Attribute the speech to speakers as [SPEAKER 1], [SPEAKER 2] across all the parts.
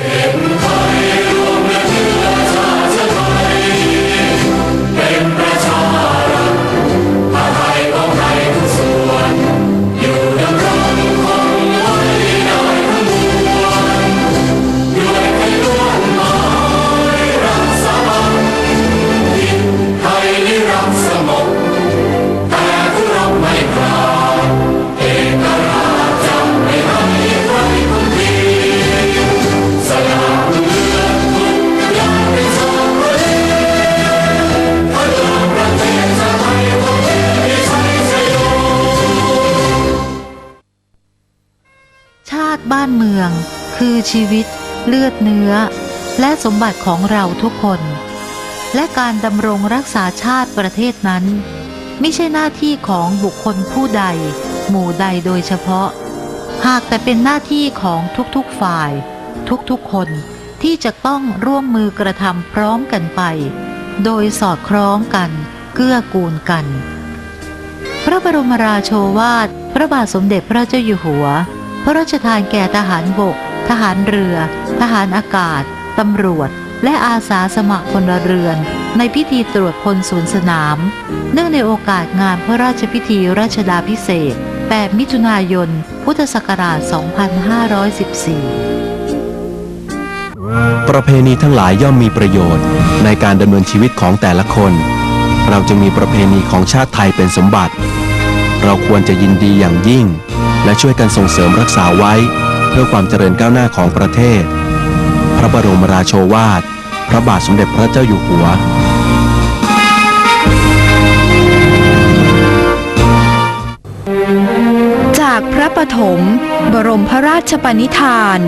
[SPEAKER 1] ไบ้านเมื
[SPEAKER 2] อง คือชีวิต เลือดเนื้อ และสมบัติของเราทุกคน และการดำรงรักษาชาติประเทศนั้น ไม่ใช่หน้าที่ของบุคคลผู้ใด หมู่ใดโดยเฉพาะ หากแต่เป็นหน้าที่ของทุกๆฝ่าย ทุกๆคนที่จะต้องร่วมมือกระทำพร้อมกันไป โดยสอดคล้องกัน เกื้อกูลกัน พระบรมราโชวาท พระบาทสมเด็จพระเจ้าอยู่หัว พระราชทานแก่ทหารบก ทหารเรือ ทหารอากาศ ตำรวจ และอาสาสมัครพลเรือน ในพิธีตรวจพลศูนย์สนาม เนื่องในโอกาสงานพระราชพิธีราชดาพิเศษ 8 มิถุนายน พุทธศักราช 2514
[SPEAKER 3] ประเพณีทั้งหลายย่อมมีประโยชน์ในการดำเนินชีวิตของแต่ละคน เราจะมีประเพณีของชาติไทยเป็นสมบัติ เราควรจะยินดีอย่างยิ่ง และช่วยกันส่งเสริมรักษาไว้ เพื่อความเจริญก้าวหน้าของประเทศ พระบรมราโชวาท พระบาทสมเด็จพระเจ้าอยู่หัว
[SPEAKER 4] จากพระปฐมบรมพระราชปณิธาน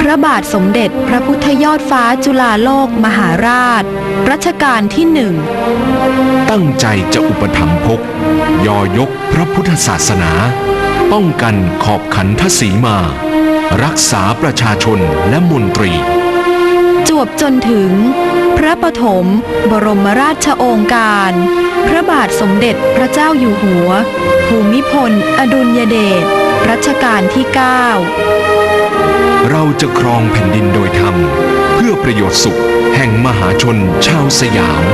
[SPEAKER 4] พระบาทสมเด็จพระพุทธยอดฟ้าจุฬาโลกมหาราช รัชกาลที่หนึ่ง
[SPEAKER 5] ตั้งใจจะอุปถัมภกยอยกพระพุทธศาสนา ป้องกันขอบขันทศีมา รักษาประชาชนและมนตรี
[SPEAKER 4] จวบจนถึง พระปฐมบรมราชโองการ พระบาทสมเด็จพระเจ้าอยู่หัว ภูมิพล อดุลยเดชรัชกาลที่ 9
[SPEAKER 5] เราจะครองแผ่นดินโดยธรรม เพื่อประโยชน์สุขแห่งมหาชนชาวสยาม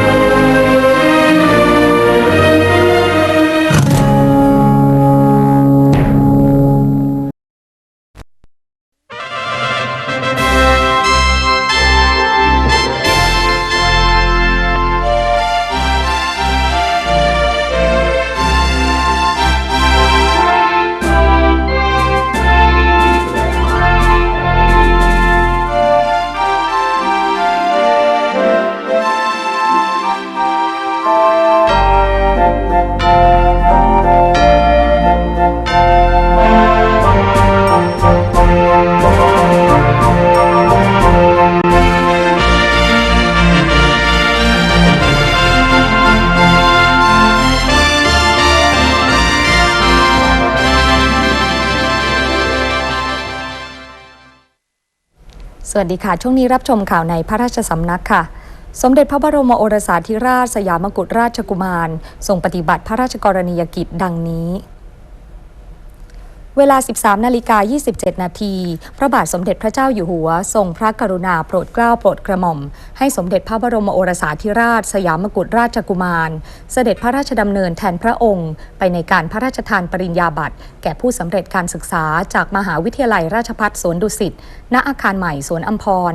[SPEAKER 6] สวัสดีค่ะ ช่วงนี้รับชมข่าวในพระราชสำนักค่ะ สมเด็จพระบรมโอรสาธิราชสยามกุฎราชกุมารทรงปฏิบัติพระราชกรณียกิจดังนี้ เวลา 13 นาฬิกา 27 นาที พระบาทสมเด็จพระเจ้าอยู่หัว ทรงพระกรุณาโปรดเกล้าโปรดกระหม่อม ให้สมเด็จพระบรมโอรสาธิราช สยามกุฎราชกุมาร เสด็จพระราชดำเนินแทนพระองค์ ไปในการพระราชทานปริญญาบัตร แก่ผู้สำเร็จการศึกษาจากมหาวิทยาลัยราชภัฏสวนดุสิต ณ อาคารใหม่สวนอัมพร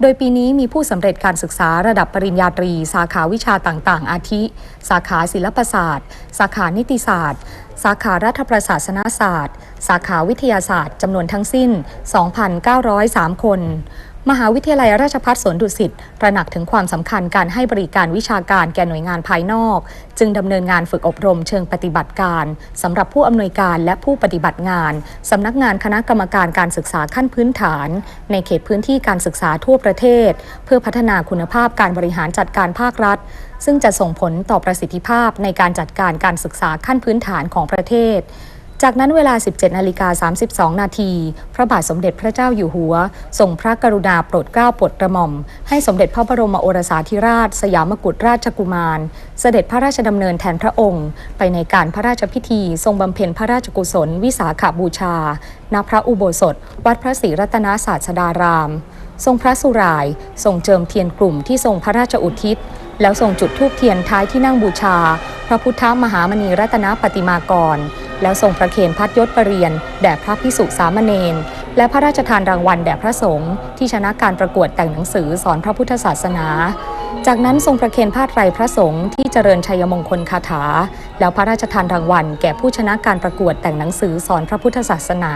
[SPEAKER 6] โดยปีนี้มีผู้สำเร็จการศึกษาระดับปริญญาตรี สาขาวิชาต่างๆ อาทิ สาขาศิลปศาสตร์ สาขานิติศาสตร์ สาขารัฐประศาสนศาสตร์ สาขาวิทยาศาสตร์จำนวนทั้งสิ้น 2,903 คน มหาวิทยาลัยราชภัฏสวนดุสิตตระหนักถึงความสำคัญการให้บริการวิชาการแก่หน่วยงานภายนอก จึงดำเนินงานฝึกอบรมเชิงปฏิบัติการสำหรับผู้อำนวยการและผู้ปฏิบัติงานสำนักงานคณะกรรมการการศึกษาขั้นพื้นฐาน ในเขตพื้นที่การศึกษาทั่วประเทศ เพื่อพัฒนาคุณภาพการบริหารจัดการภาครัฐ ซึ่งจะส่งผลต่อประสิทธิภาพในการจัดการการศึกษาขั้นพื้นฐานของประเทศ จากนั้นเวลา 17นาฬิกา32 นาที พระบาทสมเด็จพระเจ้าอยู่หัว ทรงพระกรุณาโปรดเกล้าโปรดกระหม่อม ให้สมเด็จพระบรมโอรสาธิราช สยามกุฎราชกุมาร เสด็จพระราชดำเนินแทนพระองค์ ไปในการพระราชพิธี ทรงบำเพ็ญพระราชกุศล วิสาขบูชา ณ พระอุโบสถ วัดพระศรีรัตนศาสดาราม ทรงพระสุราย ทรงเจิมเทียนกลุ่มที่ทรงพระราชอุทิศ แล้วทรงจุดธูปเทียนท้ายที่นั่งบูชา พระพุทธมหามณีรัตนปฏิมากร แล้วทรงประเคนพัดยศประเรียนแด่พระพิสุสามเณรและพระราชทานรางวัลแด่พระสงฆ์ที่ชนะการประกวดแต่งหนังสือสอนพระพุทธศาสนา จากนั้นทรงประเคนพาดไรพระสงฆ์ที่เจริญชัยมงคลคาถา แล้วพระราชทานรางวัลแก่ผู้ชนะการประกวดแต่งหนังสือสอนพระพุทธศาสนา